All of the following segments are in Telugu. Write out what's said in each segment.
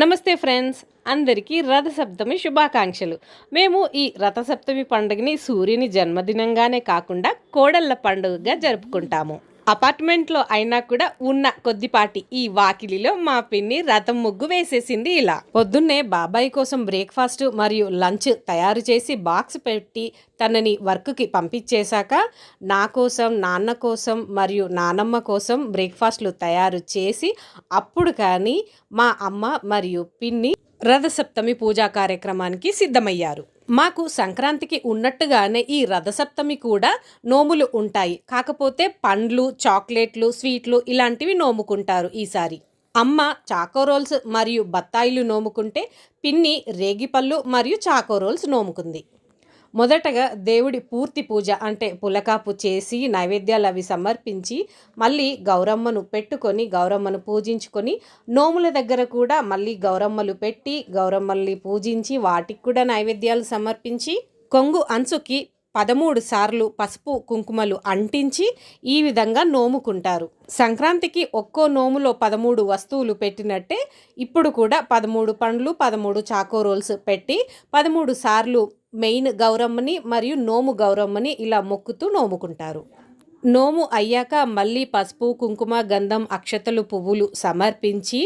నమస్తే ఫ్రెండ్స్ అందరికీ రథసప్తమి శుభాకాంక్షలు. మేము ఈ రథసప్తమి పండుగని సూర్యుని జన్మదినంగానే కాకుండా కోడళ్ళ పండుగగా జరుపుకుంటాము. అపార్ట్మెంట్లో అయినా కూడా ఉన్న కొద్దిపాటి ఈ వాకిలిలో మా పిన్ని రథం ముగ్గు వేసేసింది ఇలా. పొద్దున్నే బాబాయ్ కోసం బ్రేక్ఫాస్ట్ మరియు లంచ్ తయారు చేసి బాక్స్ పెట్టి తనని వర్క్కి పంపించేశాక నా కోసం నాన్న కోసం మరియు నానమ్మ కోసం బ్రేక్ఫాస్ట్లు తయారు చేసి అప్పుడు కానీ మా అమ్మ మరియు పిన్ని రథసప్తమి పూజా కార్యక్రమానికి సిద్ధమయ్యారు. మాకు సంక్రాంతికి ఉన్నట్టుగానే ఈ రథసప్తమి కూడా నోములు ఉంటాయి. కాకపోతే పండ్లు చాక్లెట్లు స్వీట్లు ఇలాంటివి నోముకుంటారు ఈసారి. అమ్మ చాకో రోల్స్ మరియు బత్తాయిలు నోముకుంటే పిన్ని రేగిపళ్ళు మరియు చాకో రోల్స్ నోముకుంది. మొదటగా దేవుడి పూర్తి పూజ అంటే పులకాపు చేసి నైవేద్యాలు అవి సమర్పించి మళ్ళీ గౌరమ్మను పెట్టుకొని గౌరమ్మను పూజించుకొని నోముల దగ్గర కూడా మళ్ళీ గౌరమ్మలు పెట్టి గౌరమ్మల్ని పూజించి వాటికి కూడా నైవేద్యాలు సమర్పించి కొంగు అంచుకి పదమూడు సార్లు పసుపు కుంకుమలు అంటించి ఈ విధంగా నోముకుంటారు. సంక్రాంతికి ఒక్కో నోములో పదమూడు వస్తువులు పెట్టినట్టే ఇప్పుడు కూడా పదమూడు పండ్లు పదమూడు చాకో రోల్స్ పెట్టి పదమూడు సార్లు మెయిన్ గౌరమ్మని మరియు నోము గౌరమ్మని ఇలా మొక్కుతూ నోముకుంటారు. నోము అయ్యాక మళ్ళీ పసుపు కుంకుమ గంధం అక్షతలు పువ్వులు సమర్పించి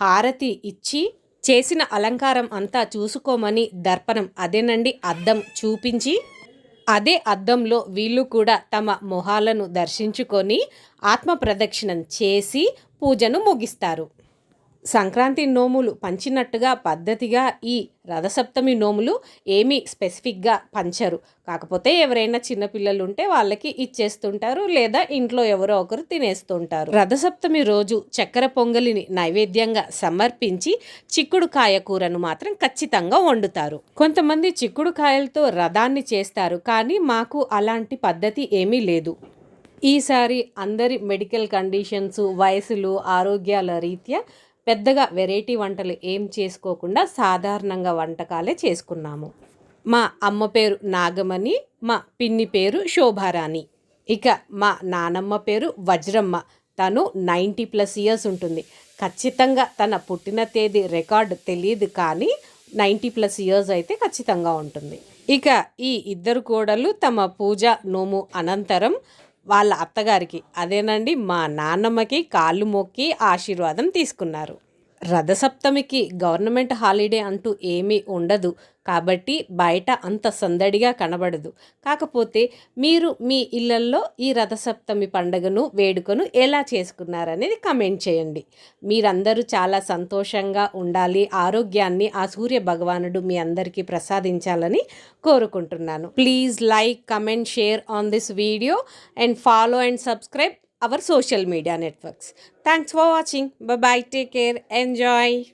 హారతి ఇచ్చి చేసిన అలంకారం అంతా చూసుకోమని దర్పణం అదేనండి అద్దం చూపించి అదే అద్దంలో వీళ్ళు కూడా తమ మొహాలను దర్శించుకొని ఆత్మ ప్రదక్షిణం చేసి పూజను ముగిస్తారు. సంక్రాంతి నోములు పంచినట్టుగా పద్ధతిగా ఈ రథసప్తమి నోములు ఏమీ స్పెసిఫిక్గా పంచరు. కాకపోతే ఎవరైనా చిన్నపిల్లలు ఉంటే వాళ్ళకి ఇచ్చేస్తుంటారు లేదా ఇంట్లో ఎవరో ఒకరు తినేస్తుంటారు. రథసప్తమి రోజు చక్కెర పొంగలిని నైవేద్యంగా సమర్పించి చిక్కుడు కాయ కూరను మాత్రం ఖచ్చితంగా వండుతారు. కొంతమంది చిక్కుడు కాయలతో రథాన్ని చేస్తారు కానీ మాకు అలాంటి పద్ధతి ఏమీ లేదు. ఈసారి అందరి మెడికల్ కండిషన్స్ వయసులు ఆరోగ్యాల రీత్యా పెద్దగా వెరైటీ వంటలు ఏం చేసుకోకుండా సాధారణంగా వంటకాలే చేసుకున్నాము. మా అమ్మ పేరు నాగమణి మా పిన్ని పేరు శోభారాణి. ఇక మా నానమ్మ పేరు వజ్రమ్మ. తను నైంటీ ప్లస్ ఇయర్స్ ఉంటుంది. ఖచ్చితంగా తన పుట్టిన తేదీ రికార్డ్ తెలియదు కానీ నైంటీ ప్లస్ ఇయర్స్ అయితే ఖచ్చితంగా ఉంటుంది. ఇక ఈ ఇద్దరు కోడలు తమ పూజ నోము అనంతరం వాళ్ళ అత్తగారికి. అదేనండి మా నాన్నమ్మకి కాళ్ళు మొక్కి ఆశీర్వాదం తీసుకున్నారు. రథసప్తమికి గవర్నమెంట్ హాలిడే అంటూ ఏమీ ఉండదు. కాబట్టి బయట అంత సందడిగా కనబడదు. కాకపోతే మీరు మీ ఇళ్ళల్లో ఈ రథసప్తమి పండుగను వేడుకను ఎలా చేసుకున్నారనేది కమెంట్ చేయండి. మీరందరూ చాలా సంతోషంగా ఉండాలి ఆరోగ్యాన్ని ఆ సూర్య భగవానుడు మీ అందరికీ ప్రసాదించాలని కోరుకుంటున్నాను. Please like comment share on this video and follow and subscribe our social media networks. Thanks for watching. Bye bye. Take care. Enjoy.